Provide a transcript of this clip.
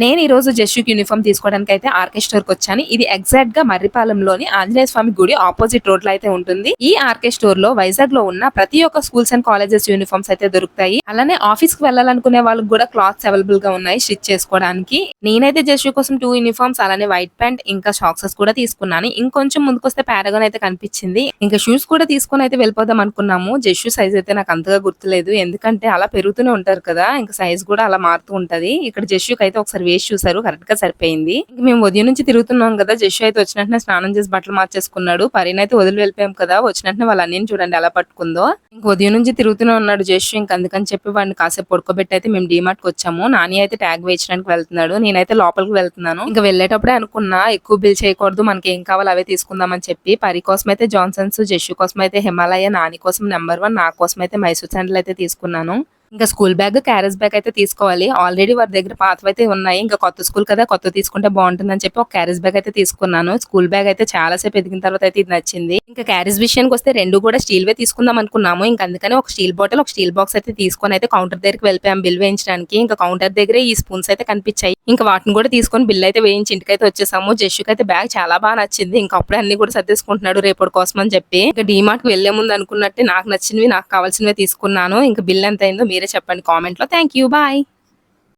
నేను ఈ రోజు జస్యూకి యూనిఫామ్ తీసుకోవడానికి అయితే ఆర్కే స్టోర్కి వచ్చాను. ఇది ఎగ్జాక్ట్గా మర్రిపాలెంలోని ఆంజనేయ స్వామి గుడి ఆపోజిట్ రోడ్లో అయితే ఉంటుంది. ఈ ఆర్కే స్టోర్లో వైజాగ్లో ఉన్న ప్రతి ఒక్క స్కూల్స్ అండ్ కాలేజెస్ యూనిఫామ్స్ అయితే దొరుకుతాయి. అలానే ఆఫీస్కి వెళ్ళాలనుకునే వాళ్ళకి కూడా క్లాత్స్ అవైలబుల్గా ఉన్నాయి స్టిచ్ చేసుకోవడానికి. నేనైతే జస్యూ కోసం టూ యూనిఫామ్స్ అలానే వైట్ ప్యాంట్ ఇంకా షాక్సెస్ కూడా తీసుకున్నాను. ఇంకొంచెం ముందుకొస్తే పారాగన్ అయితే కనిపించింది. ఇంకా షూస్ కూడా తీసుకొని అయితే వెళ్ళిపోదాం అనుకున్నాము. జస్యూ సైజ్ అయితే నాకు అంతగా గుర్తులేదు. ఎందుకంటే అలా పెరుగుతూనే ఉంటారు కదా. ఇంకా సైజ్ కూడా అలా మారుతూ ఉంటది. ఇక్కడ జస్యూకి అయితే ఒకసారి వేసి చూసారు కరెక్ట్గా సరిపోయింది. మేము ఉదయం నుంచి తిరుగుతున్నాం కదా జస్యూ అయితే వచ్చినట్టునే స్నానం చేసి బట్టలు మార్చేసుకున్నాడు. పరిన్ అయితే వదిలి వెళ్ళిపోయాం కదా వచ్చినట్టునే వాళ్ళ అన్నని చూడండి ఎలా పట్టుకుందో. ఇంక ఉదయం నుంచి తిరుగుతూనే ఉన్నాడు జస్యూ ఇంక అందుకని చెప్పి వాడిని కాసేపు పడుకోబెట్టి అయితే మేము డిమార్ట్కి వచ్చాము. నాని అయితే ట్యాగ్ వేయించడానికి వెళ్తున్నాడు నేనైతే లోపలికి వెళ్తున్నాను. ఇంకా వెళ్ళేటప్పుడే అనుకున్నా ఎక్కువ బిల్ చేయకూడదు మనకి ఏం కావాలో అవే తీసుకుందామని చెప్పి. పరి కోసం అయితే జాన్సన్స్ జస్యూ కోసం అయితే హిమాలయ నాని కోసం నెంబర్ వన్ నా కోసం అయితే మైసూర్ శాండల్ అయితే తీసుకున్నాను. ఇంకా స్కూల్ బ్యాగ్ క్యారేజ్ బ్యాగ్ అయితే తీసుకోవాలి. ఆల్రెడీ వారి దగ్గర పాతవి అయితే ఉన్నాయి. ఇంకా కొత్త స్కూల్ కదా కొత్త తీసుకుంటే బాగుంటుందని చెప్పి ఒక క్యారేజ్ బ్యాగ్ అయితే తీసుకున్నాను. స్కూల్ బ్యాగ్ అయితే చాలా సేపు ఎదిగిన తర్వాత అయితే ఇది నచ్చింది. ఇంకా క్యారేజ్ విషయానికి వస్తే రెండు కూడా స్టీల్ వే తీసుకుందాం అనుకున్నాము. ఇంకా అందుకని ఒక స్టీల్ బాటిల్ ఒక స్టీల్ బాక్స్ అయితే తీసుకొని అయితే కౌంటర్ దగ్గరికి వెళ్ళిపోయాం బిల్ వేయించడానికి. ఇంకా కౌంటర్ దగ్గరే ఈ స్పూన్స్ అయితే కనిపించాయి. ఇంకా వాటిని కూడా తీసుకొని బిల్ అయితే వేయించి ఇంటికైతే వచ్చేసాము. జస్సుకి అయితే బ్యాగ్ చాలా బాగా నచ్చింది. ఇంకా అప్పుడే అన్ని కూడా సర్దేసుకుంటున్నాడు రేపటి కోసం అని చెప్పి. ఇంకా డీమార్ట్కి వెళ్ళే ముందు అనుకున్నట్టే నాకు నచ్చినవి నాకు కావాల్సినవి తీసుకున్నాను. ఇంకా బిల్ ఎంత అయిందో మీరు చెప్పండి కామెంట్లో. Thank you bye